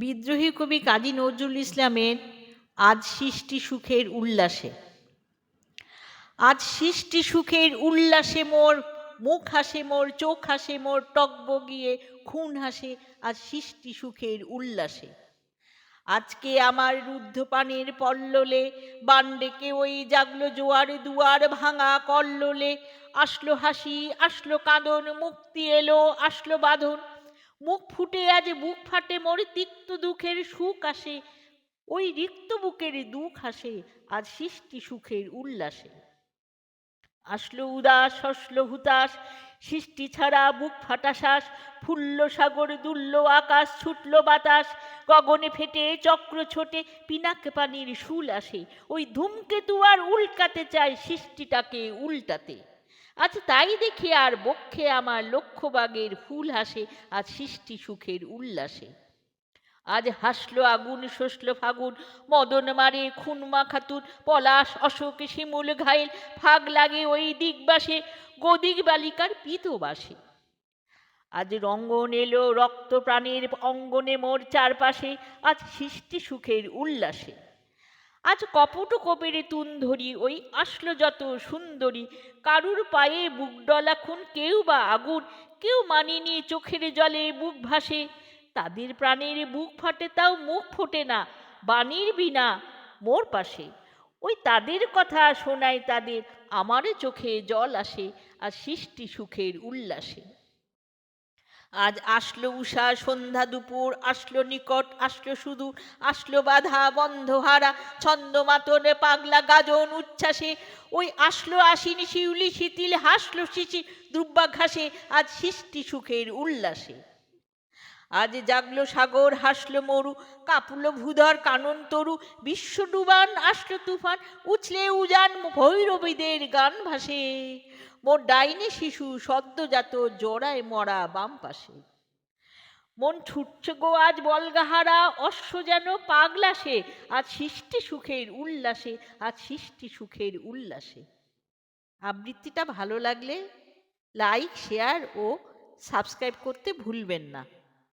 বিদ্রোহী কবি কাজী নজরুল ইসলামের আজ সৃষ্টি সুখের উল্লাসে। আজ সৃষ্টি সুখের উল্লাসে মোর, মুখ হাসে মোর, চোখ হাসে মোর, টক বগিয়ে খুন হাসে আজ সৃষ্টি সুখের উল্লাসে। আজকে আমার রুদ্ধ পানের পল্ললে বান ডেকে ওই জাগলো জোয়ার দুয়ার ভাঙা কল্লোলে। আসলো হাসি, আসলো কাঁদন, মুক্তি এলো, আসলো বাঁধন মুখ ফুটে আজ বুক ফাটে মোর তিক্ত দুঃখের সুখ আসে, ওই রিক্ত বুকের দুঃখ আসে, আজ সৃষ্টি সুখের উল্লাসে। আসলো উদাস হসলো হুতাশ, সৃষ্টি ছাড়া বুক ফাটা শ্বাস, ফুল্ল সাগর, দুল্ল আকাশ, ছুটলো বাতাস, গগনে ফেটে চক্র ছোটে, পিনাক পানির শুল আসে, ওই ধূমকেতু আর উল্কাতে চায় সৃষ্টিটাকে উল্টাতে। আজ তাই দেখি আর বক্ষে আমার লক্ষ্যবাগের ফুল হাসে, আজ সৃষ্টি সুখের উল্লাসে। আজ হাসলো আগুন শসলো ফাগুন, মদন মারে, খুন মাখাতুন পলাশ, অশোক, শিমুল ঘাইল, ফাগ লাগে ওই দিগবাসে গদিক বালিকার পিতবাসে। আজ রঙ্গন এলো রক্ত প্রাণের অঙ্গনে মোর চারপাশে, আজ সৃষ্টি সুখের উল্লাসে। আজ কপট কবির তুন ধরি, ওই আসলো যত সুন্দরী। কারুর পায়ে বুক ডলা খুন কেউ বা আগুন, কেউ মানিনি চোখের জলে বুক ভাসে। তাদের প্রাণের বুক ফাটে, তাও মুখ ফোটে না, বাণীর বিনা মোর পাশে। ওই তাদের কথা শোনায় তাদের, আমার চোখে জল আসে, আর সৃষ্টি সুখের উল্লাসে। আজ আসলো উষা, সন্ধ্যা দুপুর, আসলো নিকট, আসলো শুধু আসলো বাধা বন্ধ হারা ছন্দ মাতনে পাগলা গাজন উচ্ছ্বাসে। ওই আসলো আসিনি শিউলি, শিথিল, হাসলো শিশি, দুর্বাঘাসে, আজ সৃষ্টি সুখের উল্লাসে। আজ জাগলো সাগর, হাসলো মরু, কাঁপলো ভূধর, কানন তরু, বিশ্ব ডুবান, আসলো তুফান, উছলে উজান ভৈরবীদের গান ভাসে। মোর ডাইনে শিশু সদ্যজাত জোড়ায় মরা বাম পাশে। মন ছুটছে গো আজ বলগাহারা, অশ্ব যেন পাগলাসে আজ সৃষ্টি সুখের উল্লাসে, আজ সৃষ্টি সুখের উল্লাসে। আবৃত্তিটা ভালো লাগলে লাইক শেয়ার ও সাবস্ক্রাইব করতে ভুলবেন না।